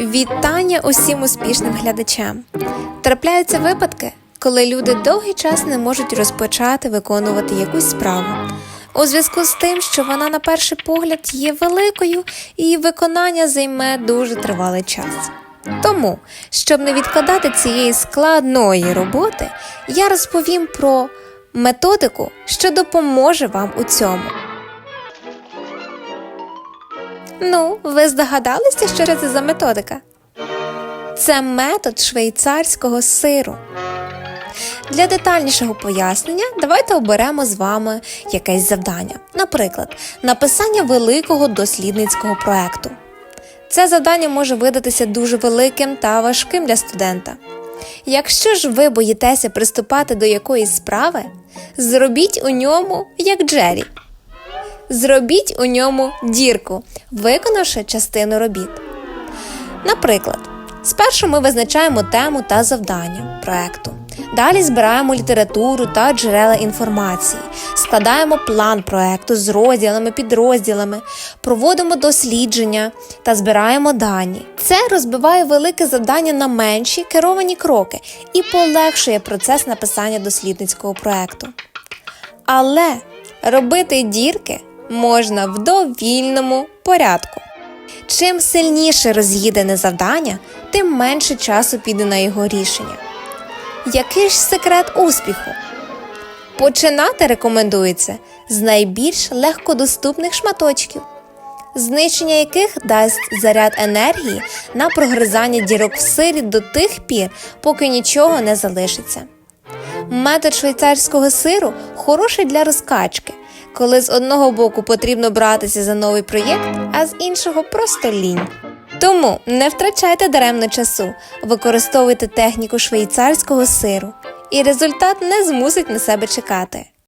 Вітання усім успішним глядачам. Трапляються випадки, коли люди довгий час не можуть розпочати виконувати якусь справу. У зв'язку з тим, що вона на перший погляд є великою, і виконання займе дуже тривалий час. Тому, щоб не відкладати цієї складної роботи, я розповім про методику, що допоможе вам у цьому. Ну, ви здогадалися, що це за методика? Це метод швейцарського сиру. Для детальнішого пояснення давайте оберемо з вами якесь завдання, наприклад, написання великого дослідницького проекту. Це завдання може видатися дуже великим та важким для студента. Якщо ж ви боїтеся приступати до якоїсь справи, зробіть у ньому як Джері. Зробіть у ньому дірку, виконавши частину робіт. Наприклад, спершу ми визначаємо тему та завдання проекту. Далі збираємо літературу та джерела інформації, складаємо план проекту з розділами, підрозділами, проводимо дослідження та збираємо дані. Це розбиває велике завдання на менші керовані кроки і полегшує процес написання дослідницького проекту. Але робити дірки можна в довільному порядку. Чим сильніше роз'їдене завдання, тим менше часу піде на його рішення. Який ж секрет успіху? Починати рекомендується з найбільш легкодоступних шматочків, знищення яких дасть заряд енергії на прогризання дірок в сирі до тих пір, поки нічого не залишиться. Метод швейцарського сиру хороший для розкачки, коли з одного боку потрібно братися за новий проєкт, а з іншого просто лінь. Тому не втрачайте даремно часу, використовуйте техніку швейцарського сиру, і результат не змусить на себе чекати.